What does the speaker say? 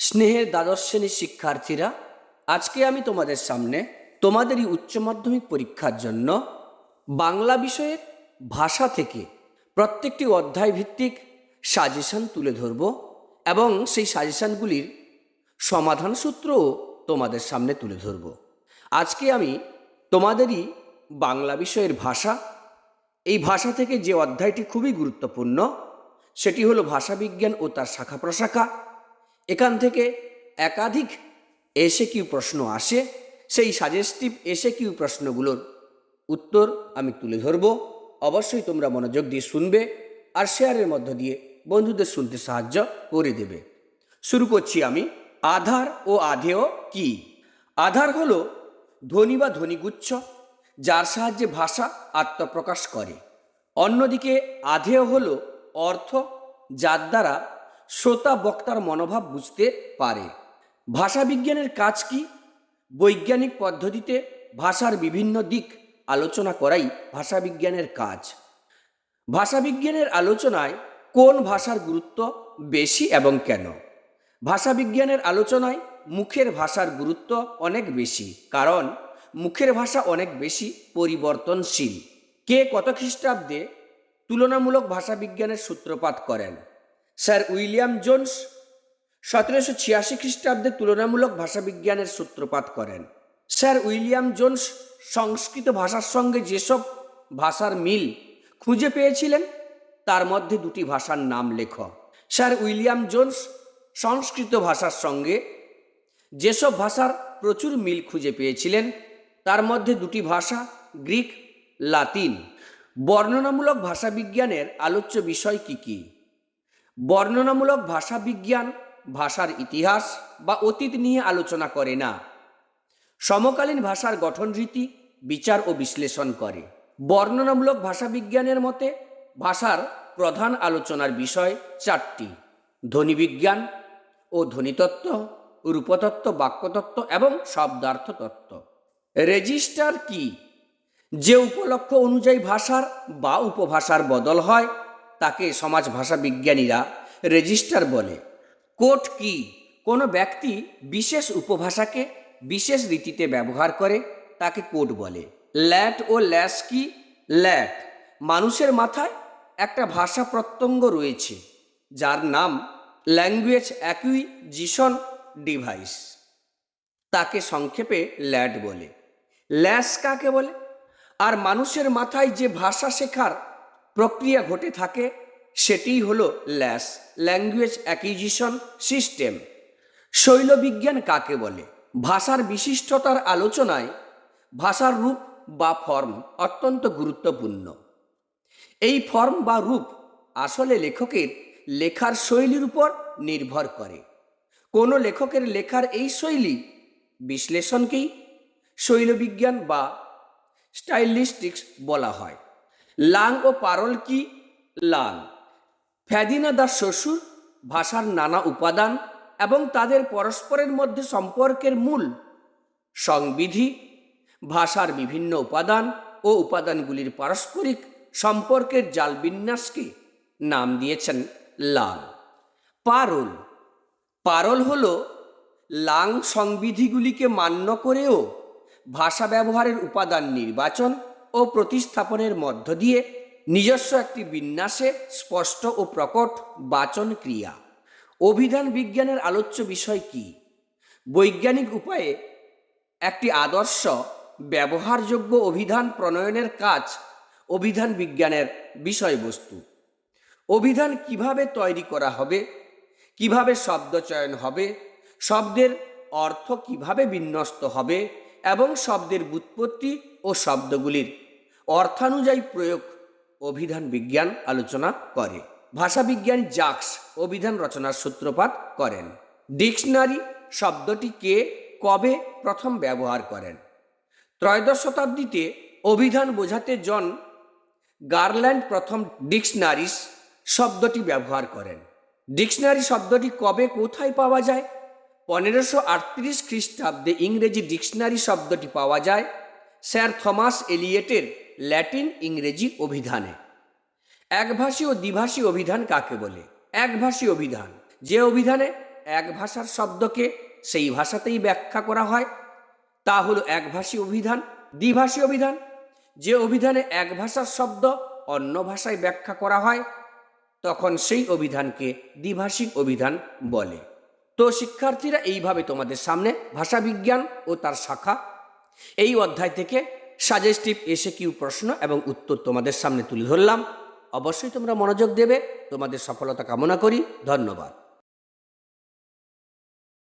স্নেহের দ্বাদশ শ্রেণির শিক্ষার্থীরা, আজকে আমি তোমাদের সামনে তোমাদেরই উচ্চ মাধ্যমিক পরীক্ষার জন্য বাংলা বিষয়ের ভাষা থেকে প্রত্যেকটি অধ্যায় ভিত্তিক সাজেশন তুলে ধরব এবং সেই সাজেশনগুলির সমাধান সূত্রও তোমাদের সামনে তুলে ধরব। আজকে আমি তোমাদেরই বাংলা বিষয়ের ভাষা, এই ভাষা থেকে যে অধ্যায়টি খুবই গুরুত্বপূর্ণ, সেটি হলো ভাষাবিজ্ঞান ও তার শাখা প্রশাখা। এখান থেকে একাধিক এসে কিউ প্রশ্ন আসে, সেই সাজেস্টিভ এসে কিউ প্রশ্নগুলোর উত্তর আমি তুলে ধরব। অবশ্যই তোমরা মনোযোগ দিয়ে শুনবে আর শেয়ারের মধ্য দিয়ে বন্ধুদের শুনতে সাহায্য করে দেবে। শুরু করছি আমি, আধার ও আধেয় কি? আধার হলো ধ্বনি বা ধ্বনিগুচ্ছ, যার সাহায্যে ভাষা আত্মপ্রকাশ করে। অন্যদিকে আধেয় হলো অর্থ, যার দ্বারা শ্রোতা বক্তার মনোভাব বুঝতে পারে। ভাষাবিজ্ঞানের কাজ কি? বৈজ্ঞানিক পদ্ধতিতে ভাষার বিভিন্ন দিক আলোচনা করাই ভাষাবিজ্ঞানের কাজ। ভাষাবিজ্ঞানের আলোচনায় কোন ভাষার গুরুত্ব বেশি এবং কেন? ভাষাবিজ্ঞানের আলোচনায় মুখের ভাষার গুরুত্ব অনেক বেশি, কারণ মুখের ভাষা অনেক বেশি পরিবর্তনশীল। কে কত খ্রিস্টাব্দে তুলনামূলক ভাষাবিজ্ঞানের সূত্রপাত করেন? স্যার উইলিয়াম জোন্স সতেরোশো ছিয়াশি খ্রিস্টাব্দে তুলনামূলক ভাষাবিজ্ঞানের সূত্রপাত করেন। স্যার উইলিয়াম জোন্স সংস্কৃত ভাষার সঙ্গে যেসব ভাষার মিল খুঁজে পেয়েছিলেন, তার মধ্যে দুটি ভাষার নাম লেখ। স্যার উইলিয়াম জোন্স সংস্কৃত ভাষার সঙ্গে যেসব ভাষার প্রচুর মিল খুঁজে পেয়েছিলেন, তার মধ্যে দুটি ভাষা গ্রিক, লাতিন। বর্ণনামূলক ভাষাবিজ্ঞানের আলোচ্য বিষয় কি কী? বর্ণনামূলক ভাষাবিজ্ঞান ভাষার ইতিহাস বা অতীত নিয়ে আলোচনা করে না। সমকালীন ভাষার গঠন রীতি, বিচার ও বিশ্লেষণ করে। বর্ণনামূলক ভাষাবিজ্ঞানের মতে ভাষার প্রধান আলোচনার বিষয় চারটি। ধ্বনিবিজ্ঞান ও ধ্বনিতত্ত্ব রূপতত্ত্ব, বাক্যতত্ত্ব এবং শব্দার্থ তত্ত্ব। রেজিস্টার কি? যে উপলক্ষ অনুযায়ী ভাষার বা উপভাষার বদল হয় তাকে সমাজ ভাষা বিজ্ঞানীরা রেজিস্টার বলে। কোট কি? কোনো ব্যক্তি বিশেষ উপভাষাকে বিশেষ রীতিতে ব্যবহার করে, তাকে কোট বলে। ল্যাট ও ল্যাস কি? ল্যাট। মানুষের মাথায় একটা ভাষা প্রত্যঙ্গ রয়েছে, যার নাম ল্যাঙ্গুয়েজ অ্যাকুইজিশন ডিভাইস। তাকে সংক্ষেপে ল্যাট বলে। ল্যাস কাকে বলে? আর মানুষের মাথায় যে ভাষা শেখার প্রক্রিয়া ঘটে থাকে, সেটিই হলো ল্যাস, ল্যাঙ্গুয়েজ অ্যাকুইজিশন সিস্টেম। শৈলবিজ্ঞান কাকে বলে? ভাষার বিশিষ্টতার আলোচনায় ভাষার রূপ বা ফর্ম অত্যন্ত গুরুত্বপূর্ণ। এই ফর্ম বা রূপ আসলে লেখকের লেখার শৈলীর উপর নির্ভর করে। কোনো লেখকের লেখার এই শৈলী বিশ্লেষণকেই শৈলবিজ্ঞান বা স্টাইলিস্টিক্স বলা হয়। লাং ও পারল কি? লাং। ফ্যাদিনা দাস শ্বশুর, ভাষার নানা উপাদান এবং তাদের পরস্পরের মধ্যে সম্পর্কের মূল সংবিধি, ভাষার বিভিন্ন উপাদান ও উপাদানগুলির পারস্পরিক সম্পর্কের জাল বিন্যাসকে নাম দিয়েছেন লাং। পারল। পারল হল লাং সংবিধিগুলিকে মান্য করেও ভাষা ব্যবহারের উপাদান নির্বাচন ও প্রতিস্থাপনের মধ্য দিয়ে নিজস্ব একটি বিন্যাসে স্পষ্ট ও প্রকট বাচন ক্রিয়া। অভিধান বিজ্ঞানের আলোচ্য বিষয় কি? বৈজ্ঞানিক উপায়ে একটি আদর্শ ব্যবহারযোগ্য অভিধান প্রণয়নের কাজ অভিধান বিজ্ঞানের বিষয়বস্তু। অভিধান কীভাবে তৈরি করা হবে? কীভাবে শব্দ চয়ন হবে? শব্দের অর্থ কীভাবে বিন্যস্ত হবে? এবং শব্দের বুৎপত্তি ও শব্দগুলির অর্থানুযায়ী প্রয়োগ অভিধান বিজ্ঞান আলোচনা করে। ভাষাবিজ্ঞানী জাক্স অভিধান রচনার সূত্রপাত করেন। ডিকশনারি শব্দটি কে কবে প্রথম ব্যবহার করেন? ত্রয়োদশ শতাব্দীতে অভিধান বোঝাতে জন গার্ল্যান্ড প্রথম ডিকশনারিস শব্দটি ব্যবহার করেন। ডিকশনারি শব্দটি কবে কোথায় পাওয়া যায়? পনেরোশো আটত্রিশ খ্রিস্টাব্দে ইংরেজি ডিকশনারি শব্দটি পাওয়া যায় স্যার থমাস এলিয়েটের ল্যাটিন ইংরেজি অভিধানে। একভাষী ও দ্বিভাষী অভিধান কাকে বলে? একভাষী অভিধান। যে অভিধানে এক ভাষার শব্দকে সেই ভাষাতেই ব্যাখ্যা করা হয়, তা হলো একভাষী অভিধান, দ্বিভাষী অভিধান। যে অভিধানে এক ভাষার শব্দ অন্য ভাষায় ব্যাখ্যা করা হয়, তখন সেই অভিধানকে দ্বিভাষিক অভিধান বলে। তো শিক্ষার্থীরা এইভাবে তোমাদের সামনে ভাষা বিজ্ঞান ও তার শাখা এই অধ্যায় থেকে সাজেস্টিভ এসে কিউ প্রশ্ন এবং উত্তর তোমাদের সামনে তুলে ধরলাম। অবশ্যই তোমরা মনোযোগ দেবে। তোমাদের সফলতা কামনা করি। ধন্যবাদ।